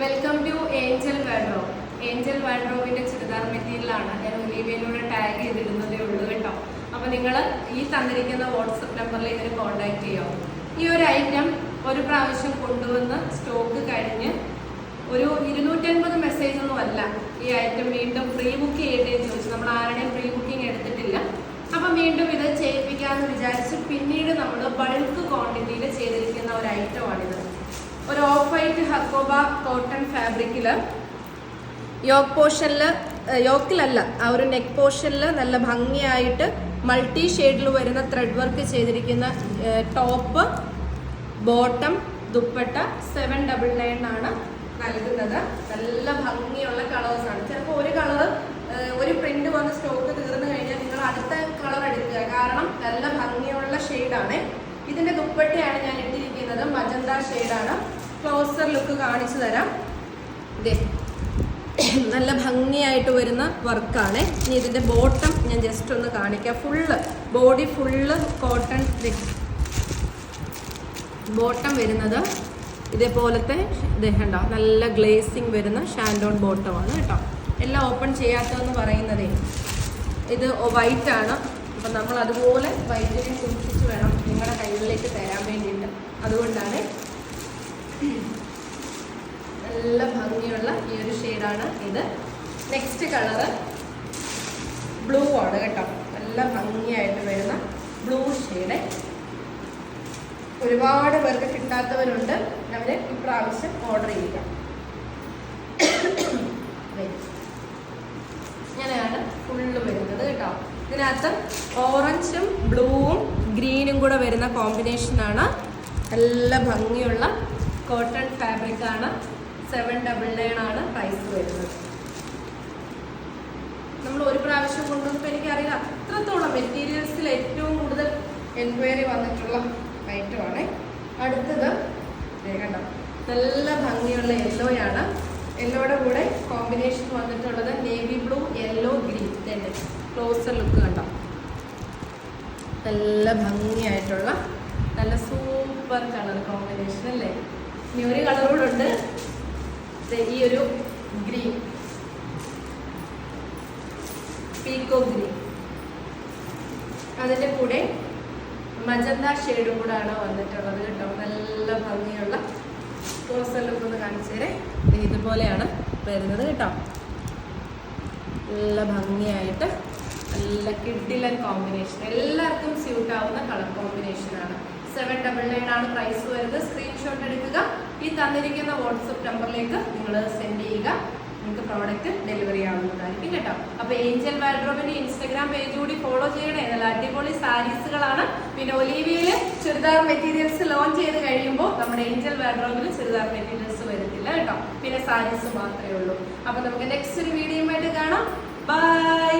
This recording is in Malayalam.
Welcome to Angel Wardrobe Angel വാൻഡ്രോവിന്റെ churidar മെറ്റീരിയലാണ് ഞാൻ ഒലീവിയയിലൂടെ ടാഗ് ചെയ്തിടുന്നതേ ഉള്ളൂ കേട്ടോ. അപ്പോൾ നിങ്ങൾ ഈ തന്നിരിക്കുന്ന വാട്സപ്പ് നമ്പറിൽ ഇതിന് കോൺടാക്ട് ചെയ്യാം. ഈ ഒരു ഐറ്റം ഒരു പ്രാവശ്യം കൊണ്ടുവന്ന് സ്റ്റോക്ക് കഴിഞ്ഞ് ഒരു ഇരുന്നൂറ്റൻപത് മെസ്സേജ് ഒന്നും അല്ല ഈ ഐറ്റം വീണ്ടും പ്രീ ബുക്ക് ചെയ്യട്ടെ എന്ന് ചോദിച്ചു. നമ്മൾ ആരുടെയും പ്രീ ബുക്കിംഗ് എടുത്തിട്ടില്ല. അപ്പം വീണ്ടും ഇത് ചെയ്യിപ്പിക്കാമെന്ന് വിചാരിച്ച് പിന്നീട് നമ്മൾ ബൾക്ക് ക്വാണ്ടിറ്റിയിൽ ചെയ്തിരിക്കുന്ന ഒരു ഐറ്റമാണിത് ഒരു ഓഫ് വൈറ്റ് ഹക്കോബ കോട്ടൺ ഫാബ്രിക്കിൽ യോക്ക് പോർഷനിൽ യോക്കിലല്ല ആ ഒരു നെക്ക് പോർഷനിൽ നല്ല ഭംഗിയായിട്ട് മൾട്ടി ഷെയ്ഡിൽ വരുന്ന ത്രെഡ് വർക്ക് ചെയ്തിരിക്കുന്ന top bottom dupatta seven double nine ആണ് നൽകുന്നത്. നല്ല ഭംഗിയുള്ള കളേഴ്സാണ് ചിലപ്പോൾ ഒരു കളർ ഒരു പ്രിന്റ് വന്ന് സ്റ്റോക്ക് തീർന്നു കഴിഞ്ഞാൽ നിങ്ങൾ അടുത്ത കളർ എടുക്കുക. കാരണം നല്ല ഭംഗിയുള്ള ഷെയ്ഡാണ് ഇതിന്റെ ദുപ്പട്ടയാണ് ഞാൻ ഇട്ടിരിക്കുന്നത് മജന്ത ഷെയ്ഡാണ് ക്ലോസർ ലുക്ക് കാണിച്ചു തരാം. ഇതേ നല്ല ഭംഗിയായിട്ട് വരുന്ന വർക്കാണ്. ഇനി ഇതിന്റെ ബോട്ടം ഞാൻ ജസ്റ്റ് ഒന്ന് കാണിക്കാം. Full body full cotton bottom വരുന്നത് ഇതേപോലത്തെ ഇത് കണ്ടോ നല്ല ഗ്ലേസിങ് വരുന്ന ഷാൻഡോൺ ബോട്ടമാണ് കേട്ടോ. എല്ലാം ഓപ്പൺ ചെയ്യാത്തതെന്ന് പറയുന്നതേ. ഇത് വൈറ്റ് ആണ്. അപ്പം നമ്മൾ അതുപോലെ വൈറ്റിനെ സൂക്ഷിച്ച് വേണം നിങ്ങളുടെ കൈകളിലേക്ക് തരാൻ വേണ്ടിയിട്ട്. അതുകൊണ്ടാണ് നല്ല ഭംഗിയുള്ള ഈ ഒരു ഷെയ്ഡാണ് ഇത്. നെക്സ്റ്റ് കളറ് ബ്ലൂ ആണ് കേട്ടോ. നല്ല ഭംഗിയായിട്ട് വരുന്ന ബ്ലൂ ഷെയ്ഡ് ഒരുപാട് പേർക്ക് കിട്ടാത്തവരുണ്ട്. അവർ ഇപ്രാവശ്യം ഓർഡർ ചെയ്യുക. ഇങ്ങനെയാണ് ഫുള്ള് വരുന്നത് കേട്ടോ. ഇതിനകത്ത് ഓറഞ്ചും ബ്ലൂവും ഗ്രീനും കൂടെ വരുന്ന കോമ്പിനേഷനാണ് നല്ല ഭംഗിയുള്ള കോട്ടൺ ഫാബ്രിക് ആണ്. സെവൻ ഡബിൾ നയൻ ആണ് പ്രൈസ് വരുന്നത്. നമ്മൾ ഒരു പ്രാവശ്യം കൊണ്ടുവന്നപ്പോൾ എനിക്കറിയില്ല അത്രത്തോളം മെറ്റീരിയൽസിൽ ഏറ്റവും കൂടുതൽ എൻക്വയറി വന്നിട്ടുള്ള ഐറ്റമാണ് അടുത്തത് കണ്ടോ നല്ല ഭംഗിയുള്ള യെല്ലോയാണ് യെല്ലോയുടെ കൂടെ കോമ്പിനേഷൻ വന്നിട്ടുള്ളത് നേവി ബ്ലൂ യെല്ലോ ഗ്രീൻ തന്നെ ക്ലോസർ ലുക്ക് കണ്ടോ. നല്ല ഭംഗിയായിട്ടുള്ള നല്ല സൂപ്പർ കളർ കോമ്പിനേഷൻ അല്ലേ? ഇനി ഒരു ദേ ഈ ഒരു ഗ്രീൻ പീക്കോ ഗ്രീൻ അതിന്റെ കൂടെ മജന്ത ഷെയ്ഡും കൂടാണ് വന്നിട്ടുള്ളത് കേട്ടോ. നല്ല ഭംഗിയുള്ള ക്ലോസർ ലുക്ക് ഒന്ന് കാണിച്ചു തരേ. ഇതുപോലെയാണ് വരുന്നത് കേട്ടോ. നല്ല ഭംഗിയായിട്ട് നല്ല കിഡിലൻ കോമ്പിനേഷൻ എല്ലാവർക്കും സ്യൂട്ട് ആവുന്ന കളർ കോമ്പിനേഷനാണ് സെവൻ ഡബിൾ നയൻ ആണ് പ്രൈസ് വരുന്നത്. സ്ക്രീൻഷോട്ട് എടുക്കുക. ഈ തന്നിരിക്കുന്ന വാട്സപ്പ് നമ്പറിലേക്ക് നിങ്ങൾ സെൻഡ് ചെയ്യുക. നിങ്ങൾക്ക് പ്രോഡക്റ്റ് ഡെലിവറി ആവുന്നതായിരിക്കും കേട്ടോ. അപ്പൊ ഏഞ്ചൽ വാൽഡ്രോബിന്റെ ഇൻസ്റ്റഗ്രാം പേജ് കൂടി ഫോളോ ചെയ്യണേ. നല്ല അടിപൊളി സാരീസുകളാണ്. പിന്നെ ഒലീവിയിൽ ചുരിദാർ മെറ്റീരിയൽസ് ലോഞ്ച് ചെയ്ത് കഴിയുമ്പോൾ നമ്മുടെ ഏഞ്ചൽ വാൽഡ്രോബിൽ ചുരിദാർ മെറ്റീരിയൽസ് വരത്തില്ല കേട്ടോ. പിന്നെ സാരീസ് മാത്രമേ ഉള്ളൂ. അപ്പൊ നമുക്ക് നെക്സ്റ്റ് ഒരു വീഡിയോയുമായിട്ട് കാണാം. ബൈ